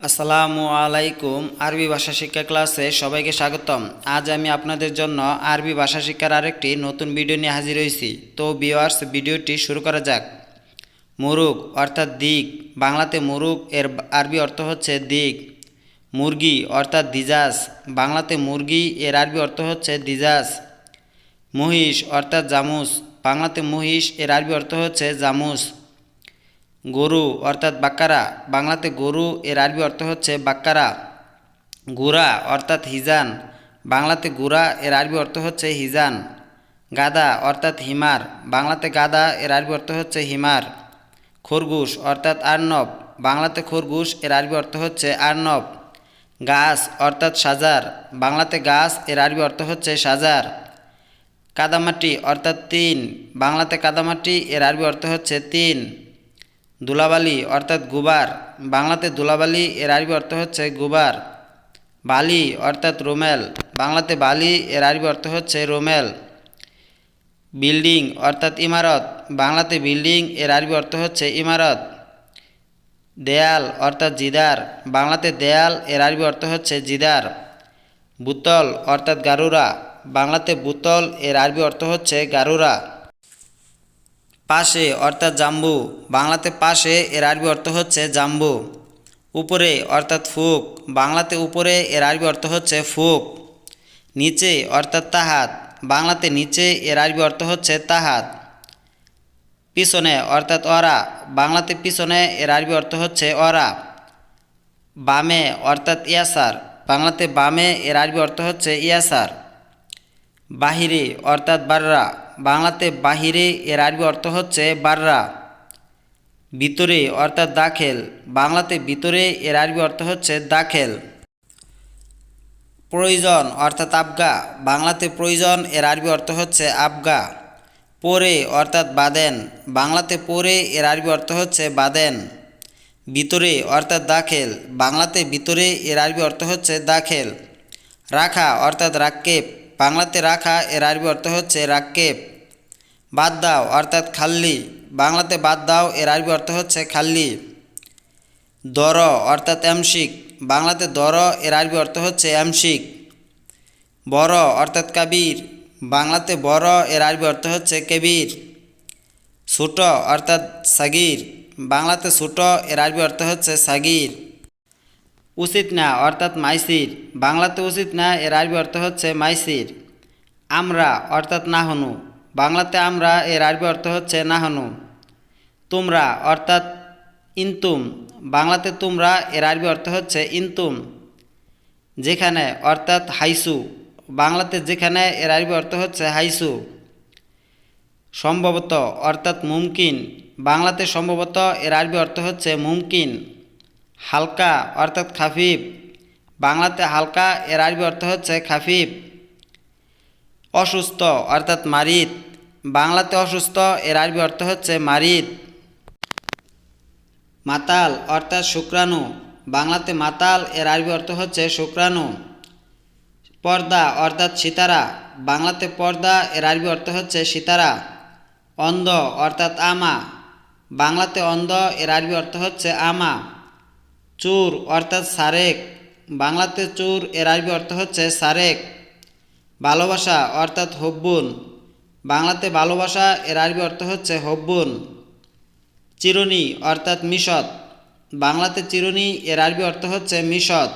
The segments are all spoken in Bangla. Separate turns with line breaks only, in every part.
আসসালামু আলাইকুম। আরবি ভাষা শিক্ষা ক্লাসে সবাইকে স্বাগতম। আজ আমি আপনাদের জন্য আরবি ভাষা শিক্ষার আরেকটি নতুন ভিডিও নিয়ে হাজির হয়েছি। তো ভিওয়ার্স ভিডিওটি শুরু করা যাক। মুরুগ অর্থাৎ দিক। বাংলাতে মুরুগ এর আরবি অর্থ হচ্ছে দিক। মুরগি অর্থাৎ দিজাস বাংলাতে মুরগি এর আরবি অর্থ হচ্ছে দিজাস মহিষ অর্থাৎ জামুস। বাংলাতে মহিষ এর আরবি অর্থ হচ্ছে জামুস। গরু, অর্থাৎ বাক্কারা। বাংলাতে গরু, এর আরবি অর্থ হচ্ছে বাক্কারা। গুড়া, অর্থাৎ হিজান। বাংলাতে গুড়া, এর আরবি অর্থ হচ্ছে হিজান। গাদা, অর্থাৎ হিমার। বাংলাতে গাদা, এর আরবি অর্থ হচ্ছে হিমার। খরগোশ, অর্থাৎ আর্নব। বাংলাতে খরগোশ, এর আরবি অর্থ হচ্ছে আর্নব। গাছ, অর্থাৎ সাজার। বাংলাতে গাছ, এর আরবি অর্থ হচ্ছে সাজার। কাদামাটি, অর্থাৎ তিন বাংলাতে কাদামাটি, এর আরবি অর্থ হচ্ছে তিন দুলাবালি অর্থাৎ গুবার। বাংলাতে দুলাবালি এর আরবি অর্থ হচ্ছে গুবার। বালি অর্থাৎ রোমেল। বাংলাতে বালি এর আরবি অর্থ হচ্ছে রোমেল। বিল্ডিং অর্থাৎ ইমারত। বাংলাতে বিল্ডিং এর আরবি অর্থ হচ্ছে ইমারত। দেয়াল অর্থাৎ জিদার। বাংলাতে দেয়াল এর আরবি অর্থ হচ্ছে জিদার। বুতল অর্থাৎ গারুরা। বাংলাতে বুতল এর আরবি অর্থ হচ্ছে গারুরা। পাশে, অর্থাৎ জাম্বু। বাংলাতে পাশে, এর আরবি অর্থ হচ্ছে জাম্বু। উপরে, অর্থাৎ ফুক। বাংলাতে উপরে, এর আরবি অর্থ হচ্ছে ফুক। নিচে, অর্থাৎ তাহাত। বাংলাতে নিচে, এর আরবি অর্থ হচ্ছে তাহাত। পিছনে, অর্থাৎ অরা। বাংলাতে পিছনে, এর আরবি অর্থ হচ্ছে অরা। বামে, অর্থাৎ ইয়াসার। বাংলাতে বামে, এর আরবি অর্থ হচ্ছে ইয়াসার। বাহিরে, অর্থাৎ বাররা। বাংলাতে বাহিরে এর আরবি অর্থ হচ্ছে বাররা। ভিতরে অর্থাৎ দাখেল। বাংলাতে ভিতরে এর আরবি অর্থ হচ্ছে দাখেল। প্রয়োজন অর্থাৎ আবগা। বাংলাতে প্রয়োজন এর আরবি অর্থ হচ্ছে আবগা। পরে অর্থাৎ বাদেন। বাংলাতে পরে এর আরবি অর্থ হচ্ছে বাদেন। ভিতরে অর্থাৎ দাখেল। বাংলাতে ভিতরে এর আরবি অর্থ হচ্ছে দাখেল। রাখা অর্থাৎ রাক্কেপ বাংলাতে রাখা, এর আরবি অর্থ হচ্ছে রাক্কেপ বাদ দাও, অর্থাৎ খাল্লি। বাংলাতে বাদ দাও, এর আরবি অর্থ হচ্ছে খাল্লি। দর, অর্থাৎ এমশিক। বাংলাতে দর, এর আরবি অর্থ হচ্ছে এমশিক। বড় অর্থাৎ কাবির। বাংলাতে বড় এর আরবি অর্থ হচ্ছে কেবির। ছোট অর্থাৎ সাগির। বাংলাতে ছোট এর আরবি অর্থ হচ্ছে সাগির। উচিত না, অর্থাৎ মাইসির। বাংলাতে উচিত না, এর আরবি অর্থ হচ্ছে মাইসির। আমরা, অর্থাৎ নাহনু। বাংলাতে আমরা, এর আরবি অর্থ হচ্ছে নাহনু। তোমরা, অর্থাৎ ইন্তুম। বাংলাতে তোমরা, এর আরবি অর্থ হচ্ছে ইন্তুম। যেখানে, অর্থাৎ হাইসু। বাংলাতে যেখানে, এর আরবি অর্থ হচ্ছে হাইসু। সম্ভবত, অর্থাৎ মুমকিন। বাংলাতে সম্ভবত, এর আরবি অর্থ হচ্ছে মুমকিন। হালকা, অর্থাৎ খাফিফ। বাংলাতে হালকা, এর আরবি অর্থ হচ্ছে খাফিফ। অসুস্থ, অর্থাৎ মারিদ। বাংলাতে অসুস্থ, এর আরবি অর্থ হচ্ছে মারিদ। মাতাল, অর্থাৎ শুক্রাণু। বাংলাতে মাতাল, এর আরবি অর্থ হচ্ছে শুক্রাণু। পর্দা, অর্থাৎ সিতারা। বাংলাতে পর্দা, এর আরবি অর্থ হচ্ছে সিতারা। অন্ধ, অর্থাৎ আমা। বাংলাতে অন্ধ, এর আরবি অর্থ হচ্ছে আমা। চুর, অর্থাৎ সারেক। বাংলাতে চুর এর আরবি অর্থ হচ্ছে সারেক। ভালোবাসা, অর্থাৎ হব্বুন। বাংলাতে ভালোবাসা এর আরবি অর্থ হচ্ছে হব্বুন। চিরুনি, অর্থাৎ মিশত। বাংলাতে চিরুনি এর আরবি অর্থ হচ্ছে মিশত।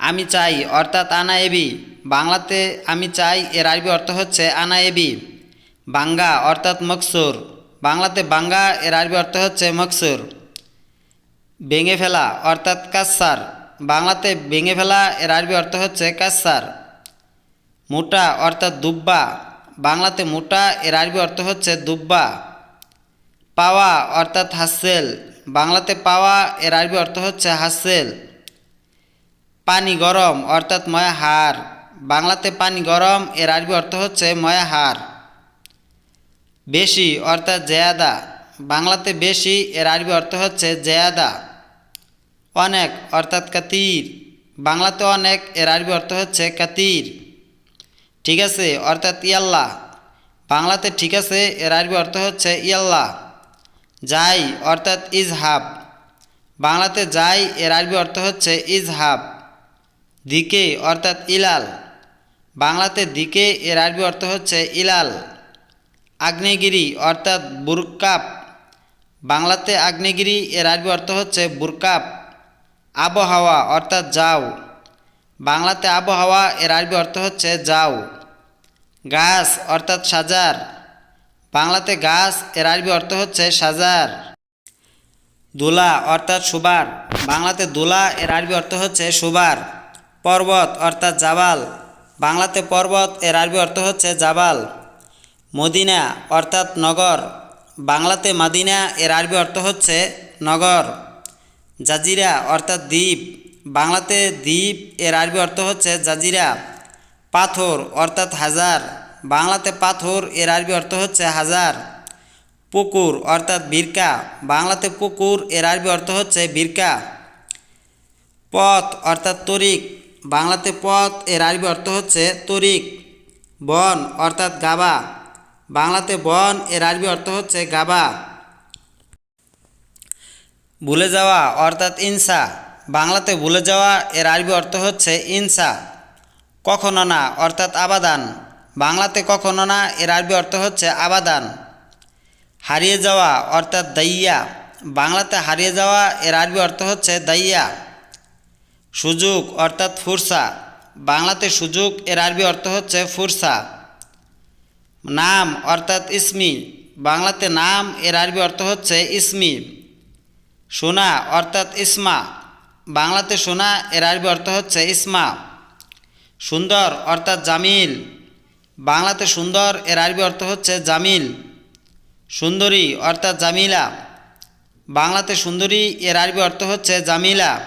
আমি চাই, অর্থাৎ আনা এবি। বাংলাতে আমি চাই এর আরবি অর্থ হচ্ছে আনা এবি। বাঙ্গা, অর্থাৎ মকসুর। বাংলাতে বাঙ্গা এর আরবি অর্থ হচ্ছে মকসুর। ভেঙে ফেলা, অর্থাৎ কাসার বাংলাতে ভেঙে ফেলা, এর আরবি অর্থ হচ্ছে কাসার মোটা, অর্থাৎ দুব্বা। বাংলাতে মোটা, এর আরবি অর্থ হচ্ছে দুব্বা। পাওয়া, অর্থাৎ হাসেল। বাংলাতে পাওয়া, এর আরবি অর্থ হচ্ছে হাসেল। পানি গরম, অর্থাৎ ময়া হার। বাংলাতে পানি গরম, এর আরবি অর্থ হচ্ছে ময়া হার। বেশি, অর্থাৎ জেয়াদা। বাংলাতে বেশি, এর আরবি অর্থ হচ্ছে জেয়াদা। অনেক, অর্থাৎ কাতির। বাংলাতে অনেক, এর আরবি অর্থ হচ্ছে কাতির। ঠিক আছে? অর্থাৎ ইয়াল্লা বাংলাতে ঠিক আছে, এর আরবি অর্থ হচ্ছে ইয়াল্লা যাই, অর্থাৎ ইজহাব। বাংলাতে যাই, এর আরবি অর্থ হচ্ছে ইজহাব। দিকে, অর্থাৎ ইলাল। বাংলাতে দিকে, এর আরবি অর্থ হচ্ছে ইলাল। আগ্নেয়গিরি, অর্থাৎ বুরকাপ। বাংলাতে আগ্নেয়গিরি, এর আরবি অর্থ হচ্ছে বুরকাপ। আবহাওয়া, অর্থাৎ যাও। বাংলাতে আবহাওয়া, এর আরবি অর্থ হচ্ছে যাও। গাছ, অর্থাৎ সাজার। বাংলাতে গাছ, এর আরবি অর্থ হচ্ছে সাজার। দোলা, অর্থাৎ সুবার। বাংলাতে দোলা, এর আরবি অর্থ হচ্ছে সুবার। পর্বত, অর্থাৎ জাবাল। বাংলাতে পর্বত, এর আরবি অর্থ হচ্ছে জাবাল। মদিনা, অর্থাৎ নগর। বাংলাতে মাদিনা, এর আরবি অর্থ হচ্ছে নগর। জাজিরা অর্থাৎ দ্বীপ। বাংলাতে দ্বীপ এর আরবি অর্থ হচ্ছে জাজিরা। পাথর অর্থাৎ হাজার। বাংলাতে পাথর এর আরবি অর্থ হচ্ছে হাজার। পুকুর অর্থাৎ বিরকা। বাংলাতে পুকুর এর আরবি অর্থ হচ্ছে বিরকা। পথ অর্থাৎ তরিক। বাংলাতে পথ এর আরবি অর্থ হচ্ছে তরিক। বন অর্থাৎ গাবা। বাংলাতে বন এর আরবি অর্থ হচ্ছে গাবা। ভুলে যাওয়া অর্থাৎ ইনসা। বাংলাতে ভুলে যাওয়া এর আরবি অর্থ হচ্ছে ইনসা। কখনো না, অর্থাৎ আবাদান। বাংলাতে কখনো না, এর আরবি অর্থ হচ্ছে আবাদান। হারিয়ে যাওয়া, অর্থাৎ দাইয়া। বাংলাতে হারিয়ে যাওয়া, এর আরবি অর্থ হচ্ছে দাইয়া। সুযোগ, অর্থাৎ ফুরসা। বাংলাতে সুযোগ, এর আরবি অর্থ হচ্ছে ফুরসা। নাম, অর্থাৎ ইসমি। বাংলাতে নাম, এর আরবি অর্থ হচ্ছে ইসমি। সোনা অর্থাৎ ইসমা। বাংলাতে সোনা, এর আরবি অর্থ হচ্ছে ইসমা। সুন্দর অর্থাৎ জামিল। বাংলাতে সুন্দর, এর আরবি অর্থ হচ্ছে জামিল। সুন্দরী অর্থাৎ জামিলা। বাংলাতে সুন্দরী, এর আরবি অর্থ হচ্ছে জামিলা।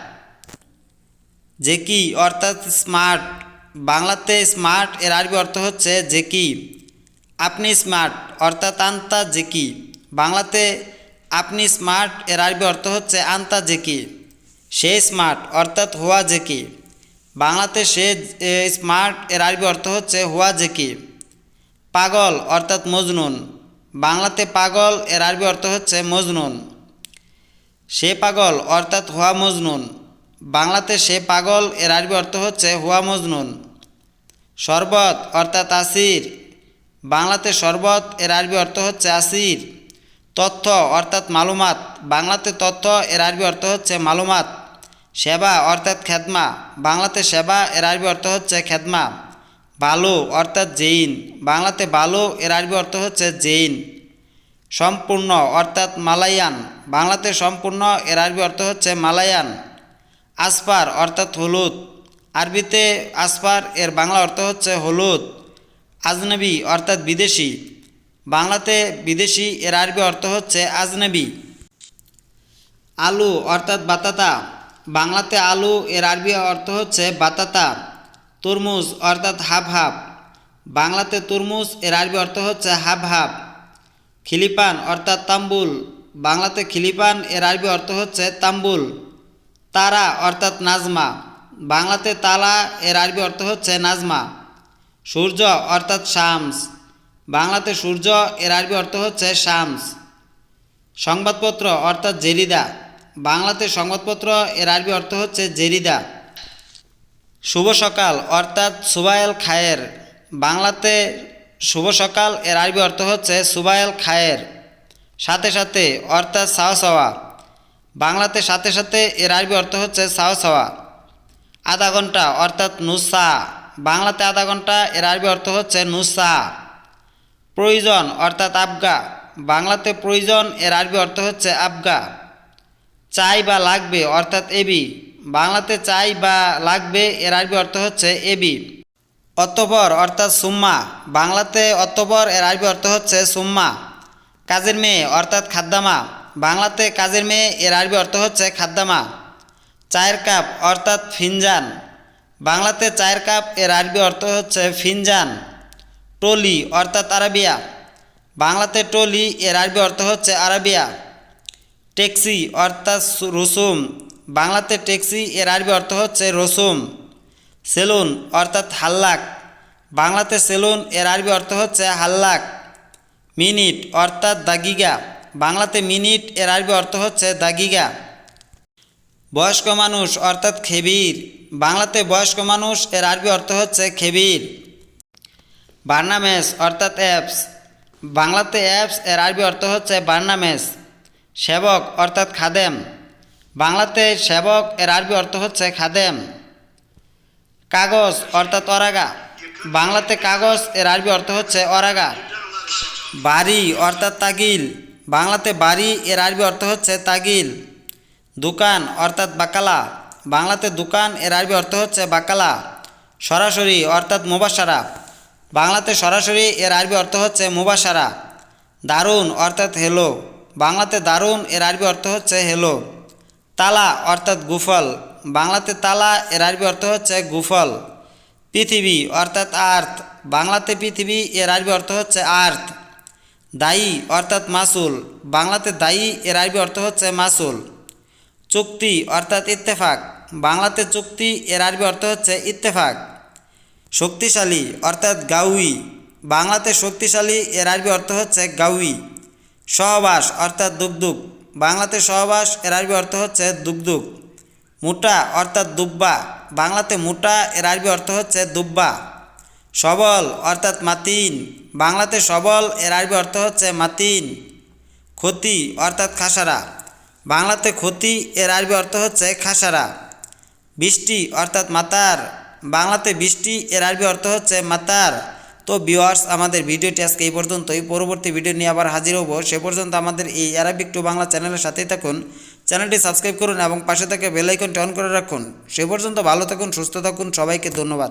জেকি অর্থাৎ স্মার্ট। বাংলাতে স্মার্ট, এর আরবি অর্থ হচ্ছে জেকি। আপনি স্মার্ট, অর্থাৎ আন্তা জেকি। বাংলাতে আপনি স্মার্ট, এর আরবি অর্থ হচ্ছে আন্তা জেকি। সে স্মার্ট, অর্থাৎ হুয়া জেকি। বাংলাতে সে স্মার্ট, এর আরবি অর্থ হচ্ছে হুয়া জেকি। পাগল, অর্থাৎ মজনুন। বাংলাতে পাগল, এর আরবি অর্থ হচ্ছে মজনুন। সে পাগল, অর্থাৎ হুয়া মজনুন। বাংলাতে সে পাগল, এর আরবি অর্থ হচ্ছে হুয়া মজনুন। শরবত, অর্থাৎ আসির। বাংলাতে শরবত, এর আরবি অর্থ হচ্ছে আসির। তথ্য, অর্থাৎ মালুমাত। বাংলাতে তথ্য, এর আরবি অর্থ হচ্ছে মালুমাত। সেবা, অর্থাৎ খেদমা। বাংলাতে সেবা, এর আরবি অর্থ হচ্ছে খেদমা। বালু, অর্থাৎ জেইন। বাংলাতে বালু, এর আরবি অর্থ হচ্ছে জেইন। সম্পূর্ণ, অর্থাৎ মালায়ান। বাংলাতে সম্পূর্ণ, এর আরবি অর্থ হচ্ছে মালায়ান। আসপার অর্থাৎ হলুদ। আরবিতে আসপার এর বাংলা অর্থ হচ্ছে হলুদ। আজনবী, অর্থাৎ বিদেশি। বাংলাতে বিদেশি এর আরবি অর্থ হচ্ছে আজনবী। আলু অর্থাৎ বাতাতা। বাংলাতে আলু এর আরবি অর্থ হচ্ছে বাতাতা। তরমুজ অর্থাৎ হাফ হাফ বাংলাতে তরমুজ এর আরবি অর্থ হচ্ছে হাফ হাফ খিলিপান অর্থাৎ তাম্বুল। বাংলাতে খিলিপান এর আরবি অর্থ হচ্ছে তাম্বুল। তারা অর্থাৎ নাজমা। বাংলাতে তালা এর আরবি অর্থ হচ্ছে নাজমা। সূর্য অর্থাৎ শামস। বাংলাতে সূর্য, এর আরবি অর্থ হচ্ছে শামস। সংবাদপত্র অর্থাৎ জেরিদা। বাংলাতে সংবাদপত্র, এর আরবি অর্থ হচ্ছে জেরিদা। শুভ সকাল অর্থাৎ সুবায়েল খায়ের। বাংলাতে শুভ সকাল, এর আরবি অর্থ হচ্ছে সুবায়েল খায়ের। সাথে সাথে অর্থাৎ সাওয়া বাংলাতে সাথে সাথে, এর আরবি অর্থ হচ্ছে সাওয়া আধা ঘণ্টা অর্থাৎ নুসা বাংলাতে আধা ঘণ্টা, এর আরবি অর্থ হচ্ছে নুসা প্রয়োজন, অর্থাৎ আবগা। বাংলাতে প্রয়োজন এর আরবি অর্থ হচ্ছে আবগা। চাই বা লাগবে, অর্থাৎ এবি। বাংলাতে চাই বা লাগবে এর আরবি অর্থ হচ্ছে এবি। অতপর অর্থাৎ সুম্মা। বাংলাতে অতপর এর আরবি অর্থ হচ্ছে সুম্মা। কাজের মেয়ে, অর্থাৎ খাদ্দামা। বাংলাতে কাজের মেয়ে এর আরবি অর্থ হচ্ছে খাদ্দামা। চায়ের কাপ, অর্থাৎ ফিনজান। বাংলাতে চায়ের কাপ এর আরবি অর্থ হচ্ছে ফিনজান। টলি অর্থাৎ আরাবিয়া। বাংলাতে টলি এর আরবি অর্থ হচ্ছে আরাবিয়া। ট্যাক্সি অর্থাৎ রসুম বাংলাতে ট্যাক্সি এর আরবি অর্থ হচ্ছে রসুম সেলুন অর্থাৎ হাল্লাক। বাংলাতে সেলুন, এর আরবি অর্থ হচ্ছে হাল্লাক। মিনিট অর্থাৎ দাগিগা। বাংলাতে মিনিট, এর আরবি অর্থ হচ্ছে দাগিগা। বয়স্ক মানুষ অর্থাৎ খেবির। বাংলাতে বয়স্ক মানুষ, এর আরবি অর্থ হচ্ছে খেবির। বার্নামেস, অর্থাৎ অ্যাপস। বাংলাতে অ্যাপস এর আরবি অর্থ হচ্ছে বার্নামেস, সেবক, অর্থাৎ খাদেম। বাংলাতে সেবক এর আরবি অর্থ হচ্ছে খাদেম। কাগজ, অর্থাৎ অরাগা। বাংলাতে কাগজ এর আরবি অর্থ হচ্ছে অরাগা। বাড়ি, অর্থাৎ তাগিল। বাংলাতে বাড়ি এর আরবি অর্থ হচ্ছে তাগিল। দোকান, অর্থাৎ বাকালা। বাংলাতে দোকান এর আরবি অর্থ হচ্ছে বাকালা। সরাসরি, অর্থাৎ মুবাসারা। বাংলাতে সরাসরি এর আরবি অর্থ হচ্ছে মুবাসারা দারুণ অর্থাৎ হেলো বাংলাতে দারুণ এর আরবি অর্থ হচ্ছে হেলো তালা অর্থাৎ গুফল, বাংলাতে তালা এর আরবি অর্থ হচ্ছে গুফল। পৃথিবী অর্থাৎ আর্থ, বাংলাতে পৃথিবী এর আরবি অর্থ হচ্ছে আর্থ। দায়ী অর্থাৎ মাসুল, বাংলাতে দায়ী এর আরবি অর্থ হচ্ছে মাসুল। চুক্তি অর্থাৎ ইত্তেফাক, বাংলাতে চুক্তি এর আরবি অর্থ হচ্ছে ইত্তেফাক। শক্তিশালী, অর্থাৎ গাউই। বাংলাতে শক্তিশালী, এর আরবি অর্থ হচ্ছে গাউই। সহবাস, অর্থাৎ দুগদুগ। বাংলাতে সহবাস, এর আরবি অর্থ হচ্ছে দুগদুগ। মোটা, অর্থাৎ দুব্বা। বাংলাতে মোটা, এর আরবি অর্থ হচ্ছে দুব্বা। সবল, অর্থাৎ মাতিন। বাংলাতে সবল, এর আরবি অর্থ হচ্ছে মাতিন। ক্ষতি, অর্থাৎ খাসারা। বাংলাতে ক্ষতি, এর আরবি অর্থ হচ্ছে খাসারা। বৃষ্টি, অর্থাৎ মাতার। বাংলাতে বৃষ্টি, এর আরবি অর্থ হচ্ছে মাতার। তো ভিওয়ার্স আমাদের ভিডিওটি আজকে এই পর্যন্তই। পরবর্তী ভিডিও নিয়ে আবার হাজির হব। সে পর্যন্ত আমাদের এই অ্যারাবিক টু বাংলা চ্যানেলের সাথেই থাকুন। চ্যানেলটি সাবস্ক্রাইব করুন এবং পাশে থেকে বেলাইকনটি অন করে রাখুন। সে পর্যন্ত ভালো থাকুন, সুস্থ থাকুন। সবাইকে ধন্যবাদ।